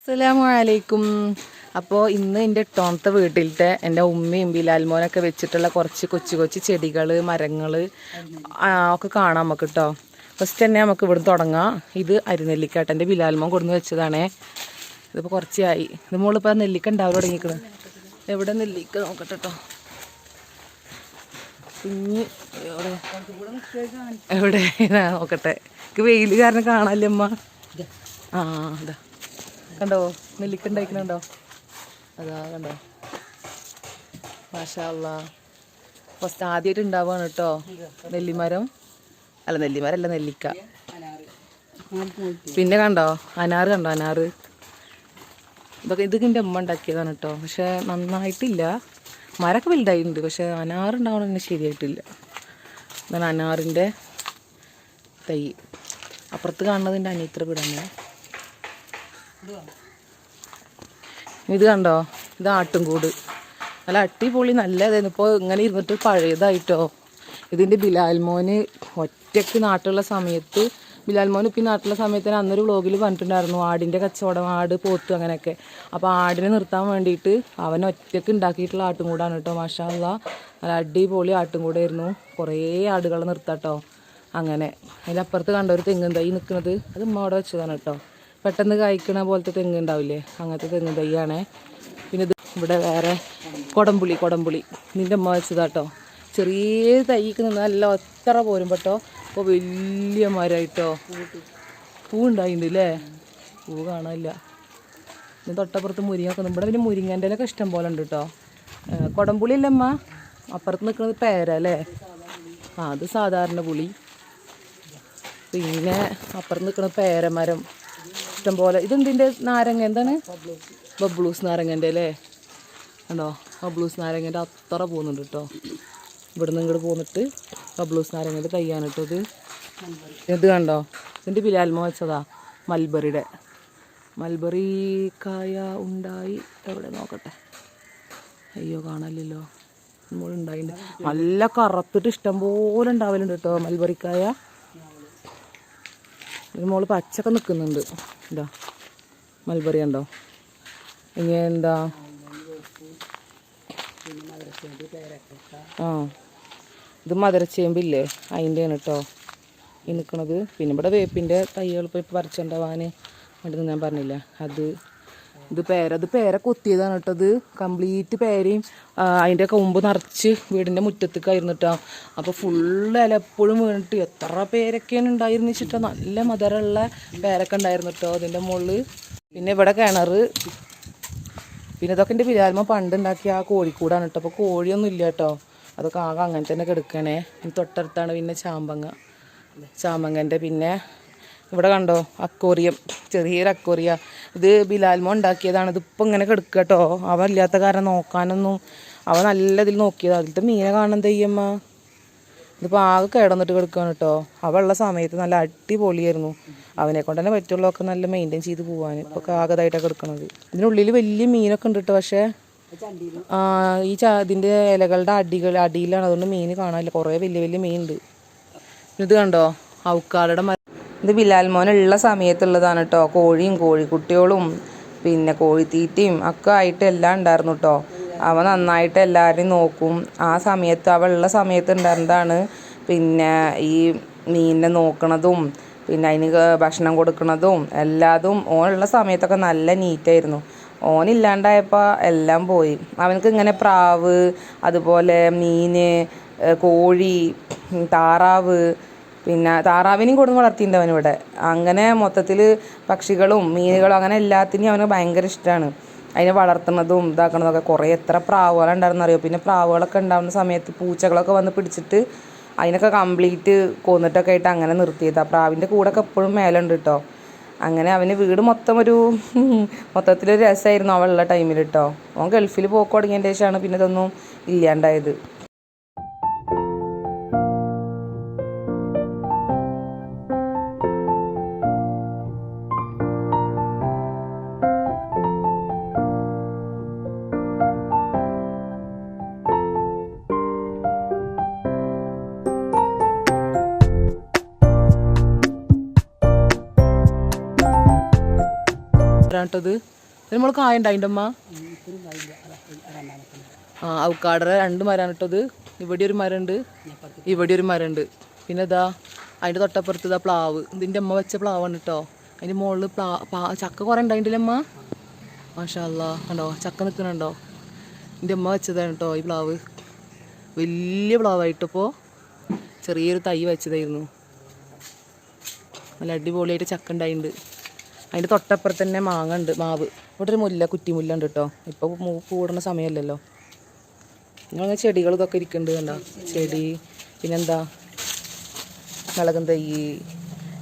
അസ്സലാമു അലൈക്കും. അപ്പോൾ ഇന്ന് എന്റെ ടോണത്തെ വീട്ടിലത്തെ എന്റെ ഉമ്മയും ബിലാൽമോനൊക്കെ വെച്ചിട്ടുള്ള കുറച്ച് കൊച്ചു കൊച്ചു ചെടികൾ മരങ്ങൾ ഒക്കെ കാണാം നമുക്ക് കേട്ടോ ഫസ്റ്റ് തന്നെ നമുക്ക് ഇവിടുന്ന് തുടങ്ങാം. ഇത് അരിനെല്ലിക്കാട്ട് എന്റെ ബിലാൽമോൻ കൊടുന്ന് വെച്ചതാണേ. ഇതിപ്പോൾ കുറച്ചായി. ഇത് മോളിപ്പോൾ നെല്ലിക്ക ഉണ്ടാവും തുടങ്ങിക്കുന്നത് എവിടെ നെല്ലിക്ക നോക്കട്ടെ കേട്ടോ എവിടെ? നോക്കട്ടെ. എനിക്ക് വെയിൽ കാരണം കാണാല്ലേ അമ്മ ആ അതാ കണ്ടോ? നെല്ലിക്ക ഉണ്ടായിക്കണുണ്ടോ അതാ കണ്ടോ? മാഷാല്ല ഫസ്റ്റ് ആദ്യമായിട്ട് ഉണ്ടാവുകയാണ് കേട്ടോ നെല്ലിമരം. അല്ല നെല്ലിമരല്ല നെല്ലിക്ക. പിന്നെ കണ്ടോ? അനാറ് കണ്ടോ? അനാറ്. ഇതൊക്കെ ഇതൊക്കെ എന്റെ അമ്മ ഉണ്ടാക്കിയതാണ് കേട്ടോ പക്ഷെ നന്നായിട്ടില്ല. മരമൊക്കെ വലുതായിട്ടുണ്ട്. പക്ഷെ അനാറ് തന്നെ ശരിയായിട്ടില്ല. അതാണ് അനാറിന്റെ തൈ. അപ്പുറത്ത് കാണുന്നത് എന്റെ അനിയത്ര വീടാണ്. ഇത് കണ്ടോ? ഇത് ആട്ടുംകൂട്. നല്ല അടിപൊളി നല്ലതായിരുന്നു. ഇപ്പോൾ ഇങ്ങനെ ഇരുന്നിട്ട് പഴയതായിട്ടോ? ഇതിന്റെ ബിലാൽമോന് ഒറ്റയ്ക്ക് നാട്ടുള്ള സമയത്ത് ബിലാൽമോൻ ഇപ്പം നാട്ടിലുള്ള സമയത്ത് അന്നൊരു വ്ളോഗിൽ പറഞ്ഞിട്ടുണ്ടായിരുന്നു ആടിന്റെ കച്ചവടം ആട് പോത്ത് അങ്ങനെയൊക്കെ. അപ്പോൾ ആടിനെ നിർത്താൻ വേണ്ടിയിട്ട് അവൻ ഒറ്റയ്ക്ക് ഉണ്ടാക്കിയിട്ടുള്ള ആട്ടുംകൂടാണ് കേട്ടോ മാഷാല്ല നല്ല അടിപൊളി ആട്ടുംകൂടായിരുന്നു. കുറേ ആടുകളെ കേട്ടോ അങ്ങനെ. അതിലപ്പുറത്ത് കണ്ട ഒരു തെങ്ങും തൈ നിൽക്കുന്നത് അത് ഉമ്മ അവിടെ വെച്ചതാണ് കേട്ടോ. പെട്ടെന്ന് കായ്ക്കണ പോലത്തെ തെങ്ങ് ഉണ്ടാവില്ലേ? അങ്ങനത്തെ തെങ്ങ് തൈയാണേ. പിന്നെ ഇത് ഇവിടെ വേറെ കൊടംപുളി കൊടംപുളി. നിന്റെ അമ്മ വെച്ചതാട്ടോ ചെറിയ തൈക്ക് നിന്ന് നല്ല ഒത്തറ പോരും പെട്ടോ ഇപ്പോൾ വലിയ മരമായിട്ടോ പൂ ഉണ്ടായിട്ടുണ്ട് അല്ലേ പൂ കാണാനില്ല. പിന്നെ തൊട്ടപ്പുറത്ത് മുരിങ്ങൊക്കെ ഇവിടെ പിന്നെ മുരിങ്ങന്റെ ഇലൊക്കെ ഇഷ്ടം പോലെ ഉണ്ട് കേട്ടോ കൊടംപുളി ഇല്ലമ്മ അപ്പുറത്ത് നിൽക്കുന്നത് പേര അല്ലേ? ആ അത് സാധാരണ പുളി. പിന്നെ അപ്പുറത്ത് നിൽക്കുന്ന പേരമരം. ഇഷ്ടം പോലെ ഇതെന്തിന്റെ നാരങ്ങ? എന്താണ്? ബബ്ലൂസ് നാരങ്ങന്റെ അല്ലേ? കണ്ടോ? ബബ്ലൂസ് നാരങ്ങന്റെ അത്ര പോകുന്നുണ്ട് കേട്ടോ ഇവിടുന്ന് ഇങ്ങോട്ട് പോന്നിട്ട് ബബ്ലൂസ് നാരങ്ങന്റെ തയ്യാണ് കേട്ടോ ഇത് ഇത് കണ്ടോ? ഇതിന്റെ ബിലാൽമ വെച്ചതാ മൽബറിയുടെ. മൽബറി കായ ഉണ്ടായി. എവിടെ നോക്കട്ടെ? അയ്യോ കാണാനില്ലല്ലോ. നമ്മളുണ്ടായിട്ടുണ്ട് നല്ല കറുത്തിട്ട് ഇഷ്ടം പോലെ ഉണ്ടാവലുണ്ട് കേട്ടോ മൽബറിക്കായ മോൾ പച്ചക്ക നിൽക്കുന്നുണ്ട് എന്താ മൽബറി ഉണ്ടോ ഇനി എന്താ? ആ ഇത് മധുരച്ചേമ്പില്ലേ അതിന്റെയാണ് കേട്ടോ ഈ നിൽക്കണത് പിന്നെ ഇവിടെ വേപ്പിന്റെ തൈകൾ ഇപ്പോൾ പറിച്ചുണ്ടാവാൻ വേണ്ടി ഞാൻ പറഞ്ഞില്ല അത് ഇത് പേര ഇത് പേര കൊത്തിയതാണ് കേട്ടോ ഇത്. കംപ്ലീറ്റ് പേരയും അതിന്റെ കൊമ്പ് നിറച്ച് വീടിന്റെ മുറ്റത്തേക്കായിരുന്നു കേട്ടോ അപ്പോൾ ഫുള്ള് ഇല എപ്പോഴും വീണിട്ട് എത്ര പേരൊക്കെയാണ് ഉണ്ടായിരുന്നു വെച്ചിട്ടോ നല്ല മധുരമുള്ള പേരൊക്കെ ഉണ്ടായിരുന്നു കേട്ടോ അതിന്റെ മുകളിൽ പിന്നെ ഇവിടെ കിണർ പിന്നെ ഇതൊക്കെ എന്റെ വിരാൽമ പണ്ട് ഉണ്ടാക്കിയ ആ കോഴിക്കൂടാണ് കേട്ടോ. അപ്പോൾ കോഴിയൊന്നും ഇല്ല കേട്ടോ. അതൊക്കെ ആകെ അങ്ങനെ തന്നെ കിടക്കണേ. ഇനി തൊട്ടടുത്താണ് പിന്നെ ചാമ്പങ്ങ. ചാമ്പങ്ങന്റെ പിന്നെ ഇവിടെ കണ്ടോ അക്കോറിയം. ചെറിയൊരു അക്കോറിയ. ഇത് ബിലാൽമോ ഉണ്ടാക്കിയതാണ്. ഇതിപ്പോൾ ഇങ്ങനെ കിടക്കുക കേട്ടോ. അവ ഇല്ലാത്ത കാരണം നോക്കാനൊന്നും അവ നല്ല ഇതിൽ നോക്കിയത്. അതിലത്തെ മീനെ കാണാൻ തെയ്യമ്മ ഇതിപ്പോൾ ആകെ കിടന്നിട്ട് കിടക്കുകയാണ് കേട്ടോ. അവളുള്ള സമയത്ത് നല്ല അടിപൊളിയായിരുന്നു. അവനെ കൊണ്ട് തന്നെ പറ്റുള്ളതൊക്കെ നല്ല മെയിന്റെയിൻ ചെയ്ത് പോകാൻ ഇപ്പോൾ ആകതായിട്ടൊക്കെ കിടക്കുന്നത് ഇതിനുള്ളിൽ വലിയ മീനൊക്കെ ഉണ്ട് കേട്ടോ പക്ഷേ. ഈ ചാ ഇതിന്റെ ഇലകളുടെ അടികൾ അടിയിലാണ്. അതുകൊണ്ട് മീൻ കാണാനില്ല. കുറേ വലിയ വലിയ മീനുണ്ട്. ഇത് കണ്ടോ? മര ഇത് ബിലാൽ മോൻ ഉള്ള സമയത്തുള്ളതാണ് കേട്ടോ കോഴിയും കോഴിക്കുട്ടികളും പിന്നെ കോഴിത്തീറ്റയും ഒക്കെ ആയിട്ട് എല്ലാം ഉണ്ടായിരുന്നു കേട്ടോ അവ നന്നായിട്ട് എല്ലാവരെയും നോക്കും. ആ സമയത്ത് അവ ഉള്ള സമയത്ത് ഉണ്ടായിരുന്നതാണ് പിന്നെ ഈ മീനിനെ നോക്കണതും പിന്നെ അതിന് ഭക്ഷണം കൊടുക്കണതും എല്ലാതും ഓനുള്ള സമയത്തൊക്കെ നല്ല നീറ്റായിരുന്നു ഓനില്ലാണ്ടായപ്പോൾ എല്ലാം പോയി. അവനക്ക് ഇങ്ങനെ പ്രാവ് അതുപോലെ മീൻ കോഴി താറാവ് പിന്നെ താറാവിനെയും കൊടുന്ന് വളർത്തിയിട്ടുണ്ട് അവനിവിടെ. അങ്ങനെ മൊത്തത്തിൽ പക്ഷികളും മീനുകളും അങ്ങനെ എല്ലാത്തിനെയും അവന് ഭയങ്കര ഇഷ്ടമാണ് അതിനെ വളർത്തുന്നതും ഇതാക്കണതൊക്കെ കുറേ എത്ര പ്രാവുകളുണ്ടായിരുന്നു അറിയോ? പിന്നെ പ്രാവുകളൊക്കെ ഉണ്ടാകുന്ന സമയത്ത് പൂച്ചകളൊക്കെ വന്ന് പിടിച്ചിട്ട് അതിനൊക്കെ കംപ്ലീറ്റ് കൊന്നിട്ടൊക്കെ ആയിട്ട് അങ്ങനെ നിർത്തിയതാണ് പ്രാവിന്റെ ഒക്കെ എപ്പോഴും മേലുണ്ട് കേട്ടോ അങ്ങനെ അവന് വീട് മൊത്തം ഒരു മൊത്തത്തിലൊരു രസമായിരുന്നു അവളുള്ള ടൈമിൽ കേട്ടോ അവൻ ഗൾഫിൽ പോക്ക് തുടങ്ങിയതിന്റെ ശേഷമാണ് പിന്നെ ഇതൊന്നും ഇല്ലാണ്ടായത്. വരാട്ടത് നമ്മൾ കായുണ്ട് ആ അവക്കാടര രണ്ട് മരമാണ് കേട്ടത് ഇവിടെ ഒരു മരമുണ്ട് ഇവിടെ ഒരു മരമുണ്ട് പിന്നെ ഇതാ അതിന്റെ തൊട്ടപ്പുറത്ത് ഇതാ പ്ലാവ്. ഇതിന്റെ അമ്മ വെച്ച പ്ലാവാണ് കേട്ടോ അതിന്റെ മുകളിൽ പ്ലാ ചക്ക കുറേ ഉണ്ടായിട്ടില്ല അമ്മ മാഷാല്ല കണ്ടോ? ചക്ക നിൽക്കുന്നുണ്ടോ എന്റെ അമ്മ വെച്ചതാണ് കേട്ടോ ഈ പ്ലാവ്. വലിയ പ്ലാവായിട്ടിപ്പോൾ ചെറിയൊരു തൈ വെച്ചതായിരുന്നു. നല്ല അടിപൊളിയായിട്ട് ചക്ക ഉണ്ടായിട്ടുണ്ട് അതിന്റെ തൊട്ടപ്പുറത്ത് തന്നെ മാങ്ങ ഉണ്ട് മാവ്. ഇവിടെ ഒരു മുല്ല കുറ്റിമുല്ല ഉണ്ട് കേട്ടോ ഇപ്പോൾ കൂടുന്ന സമയമല്ലല്ലോ നിങ്ങളങ്ങനെ ചെടികൾ ഇതൊക്കെ ഇരിക്കുന്നുണ്ട് കണ്ടോ? ചെടി പിന്നെന്താ? മുളകും തൈ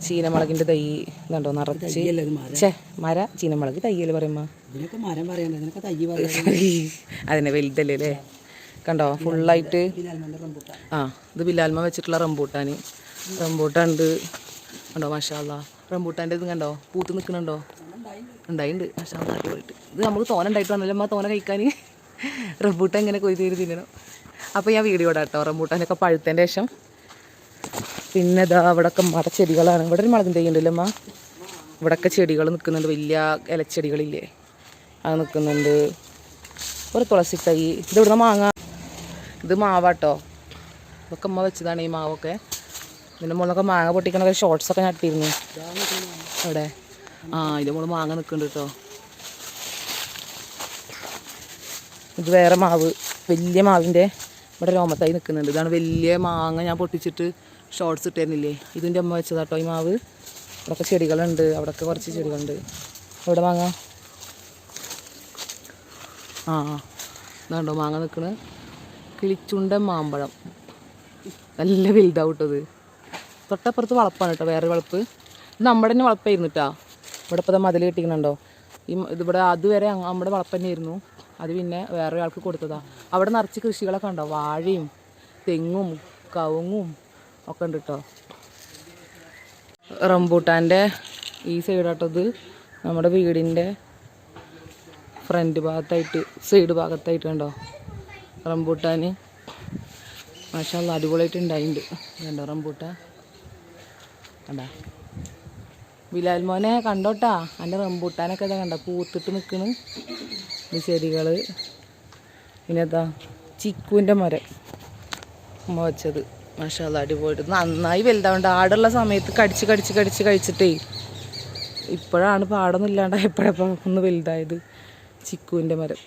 ചീനമുളകിന്റെ തൈ ഇതുണ്ടോ നിറച്ച്. ചേ മര? ചീനമുളക് തയ്യൽ പറയുമ്പോൾ അതിനെ വലുതല്ലേ അല്ലേ? കണ്ടോ? ഫുള്ളായിട്ട് ആ ഇത് ബിലാൽമ വെച്ചിട്ടുള്ള റംബൂട്ടാൻ റംബൂട്ടാൻ ഉണ്ട് കണ്ടോ മാഷാല്ല റംബൂട്ടാന്റെ ഇത് കണ്ടോ? പൂത്ത് നിൽക്കുന്നുണ്ടോ? ഉണ്ടായിട്ടുണ്ട് മാഷാല്ല അടിപൊളിയിട്ട് ഇത് നമുക്ക് തോന ഉണ്ടായിട്ട് വന്നല്ലോ. അമ്മ തോന കഴിക്കാൻ. റംബൂട്ടാൻ ഇങ്ങനെ കൊയ്ത് കയറി തിന്നണം. അപ്പോൾ ഞാൻ വീഡിയോ ഇടാം കേട്ടോ. റംബൂട്ടാനൊക്കെ പഴുത്തതിന്റെ ശേഷം. പിന്നെ ഇതാ അവിടെയൊക്കെ ചെടികളാണ്. ഇവിടെ ഒരു മുളകും ഉണ്ടല്ലോ അമ്മ. ഇവിടെയൊക്കെ ചെടികൾ നിൽക്കുന്നുണ്ട്. വലിയ ഇലച്ചെടികളില്ലേ. അത് നിൽക്കുന്നുണ്ട്. ഒരു തുളസി തൈ ഇത് ഇവിടുന്ന് മാങ്ങ. ഇത് മാവാട്ടോ. ഇതൊക്കെ അമ്മ വെച്ചതാണ് ഈ മാവൊക്കെ. ഇതിന്റെ മുകളിലൊക്കെ മാങ്ങ പൊട്ടിക്കണ ഷോർട്സ് ഒക്കെ നട്ടിരുന്നു അവിടെ. ആ ഇതിന്റെ മുകളിൽ മാങ്ങ നിൽക്കുന്നുണ്ട് കേട്ടോ ഇത് വേറെ മാവ് വലിയ മാവിന്റെ ഇവിടെ രോമത്തായി നിൽക്കുന്നുണ്ട് ഇതാണ് വലിയ മാങ്ങ ഞാൻ പൊട്ടിച്ചിട്ട് ഷോർട്സ് ഇട്ടേന്നില്ലേ ഇതിന്റെ അമ്മ വെച്ചതാ കേട്ടോ ഈ മാവ്. ഇവിടെയൊക്കെ ചെടികളുണ്ട്. അവിടെ കുറച്ച് ചെടികളുണ്ട്. എവിടെ മാങ്ങ? ആ ആ. ഇതാണ്ടോ മാങ്ങ നിൽക്കണ് കിളിച്ചുണ്ട മാമ്പഴം. നല്ല വലുതാവട്ടത് തൊട്ടപ്പുറത്ത് വളപ്പാണ് കേട്ടോ വേറെ വളപ്പ്. ഇത് നമ്മുടെ തന്നെ വളപ്പായിരുന്നു കേട്ടോ. ഇവിടെ ഇപ്പോൾ മതിൽ കെട്ടിക്കണുണ്ടോ ഈ ഇതിവിടെ അതുവരെ നമ്മുടെ വളപ്പ് തന്നെയായിരുന്നു അത് പിന്നെ വേറെ ഒരാൾക്ക് കൊടുത്തതാ. അവിടെ നിറച്ച് കൃഷികളൊക്കെ ഉണ്ടോ? വാഴയും തെങ്ങും കവുങ്ങും ഒക്കെ ഉണ്ട് കേട്ടോ. റംബൂട്ടാന്റെ ഈ ഇത്. നമ്മുടെ വീടിന്റെ ഫ്രണ്ട് ഭാഗത്തായിട്ട് സൈഡ് ഭാഗത്തായിട്ട് കണ്ടോ? റംബൂട്ടാൻ മാഷാ അടിപൊളിയായിട്ട് ഉണ്ടായിട്ടുണ്ട്. കണ്ടോ റംബൂട്ടാൻ? കണ്ടാ. ബിലാൽ മോനെ കണ്ടോട്ടാ? എന്റെ റംബൂട്ടാനൊക്കെ ഇതാ കണ്ട. പൂത്തിട്ട് നിൽക്കണ് ഈ ചെടികൾ പിന്നെ എന്താ ചിക്കുവിന്റെ മരം. വെച്ചത്. മഷാല അടിപൊളി നന്നായി വലുതാവുണ്ട്. ആടുള്ള സമയത്ത് കടിച്ച് കടിച്ച് കടിച്ച് കഴിച്ചിട്ടേ ഇപ്പോഴാണ് പാടൊന്നും ഇല്ലാണ്ടായപ്പോഴപ്പോൾ ഒന്ന് വലുതായത്. ചിക്കുവിന്റെ മരം.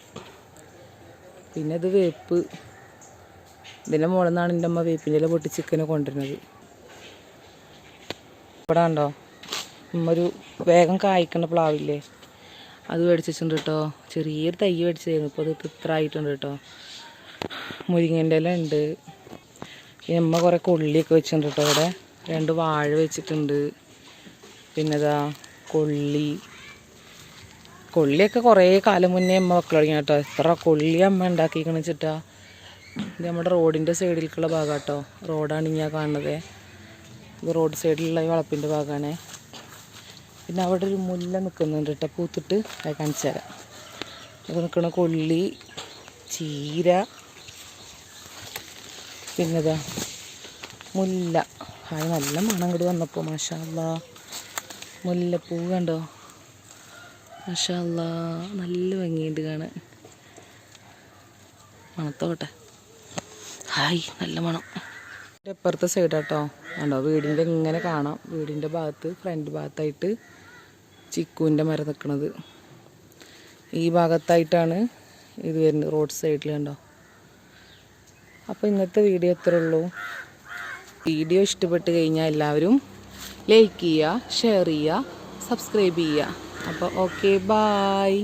പിന്നെ ഇത് വേപ്പ്. ഇതിന്റെ മുകളിൽ നിന്നാണ് എന്റെ അമ്മ വേപ്പിന്റെ പൊട്ടി ചിക്കനെ കൊണ്ടുവരുന്നത്. ഇവിടെ നമ്മൊരു ഒരു വേഗം കായ്ക്കുന്ന പ്ലാവില്ലേ? അത് മേടിച്ചിട്ടുണ്ട് കേട്ടോ ചെറിയൊരു തൈ മേടിച്ചായിരുന്നു ഇപ്പോൾ അത് ഇത്ര ആയിട്ടുണ്ട് കേട്ടോ മുരിങ്ങന്റെ ഇല ഉണ്ട്. പിന്നെ അമ്മ കുറേ കൊള്ളിയൊക്കെ വെച്ചിട്ടുണ്ട് കേട്ടോ ഇവിടെ. രണ്ട് വാഴ വെച്ചിട്ടുണ്ട്. പിന്നെ ഇതാ കൊള്ളി. കൊള്ളിയൊക്കെ കുറേ കാലം മുന്നേ അമ്മ വെക്കൽ തുടങ്ങി കേട്ടോ എത്ര കൊള്ളി അമ്മ ഉണ്ടാക്കിക്കണെന്ന് വെച്ചിട്ടാ. ഇത് നമ്മുടെ റോഡിന്റെ സൈഡിലേക്കുള്ള ഭാഗം കേട്ടോ റോഡാണ് ഞാൻ കാണുന്നത്. ഇത് റോഡ് സൈഡിലുള്ള വളപ്പിന്റെ ഭാഗമാണ്. പിന്നെ അവിടെ ഒരു മുല്ല നിൽക്കുന്നുണ്ട് കേട്ടോ. പൂത്തിട്ട് അത് കാണിച്ചു തരാം. അത് നിൽക്കുന്ന കൊള്ളി ചീര പിന്നെതാ മുല്ല. അത് നല്ല മണം കൂടി വന്നപ്പോൾ മാഷാല്ല. മുല്ലപ്പൂ കണ്ടോ? മാഷാല്ല നല്ല ഭംഗിയുണ്ട് കാണാൻ. മണത്തോട്ടെ. ഹായ് നല്ല മണം. ഇതിന്റെ ഇപ്പുറത്തെ സൈഡാട്ടോ കണ്ടോ? വീടിന്റെ ഇങ്ങനെ കാണാം. വീടിന്റെ ഭാഗത്ത് ഫ്രണ്ട് ഭാഗത്തായിട്ട് ചിക്കുവിന്റെ മരം നിൽക്കണത് ഈ ഭാഗത്തായിട്ടാണ് ഇത് വരുന്നത്. റോഡ് സൈഡിൽ കണ്ടോ? അപ്പോൾ ഇന്നത്തെ വീഡിയോ എത്ര ഉള്ളൂ. വീഡിയോ ഇഷ്ടപ്പെട്ട് കഴിഞ്ഞാൽ എല്ലാവരും ലൈക്ക് ചെയ്യുക ഷെയർ ചെയ്യുക സബ്സ്ക്രൈബ് ചെയ്യുക. അപ്പോൾ ഓക്കെ ബായ്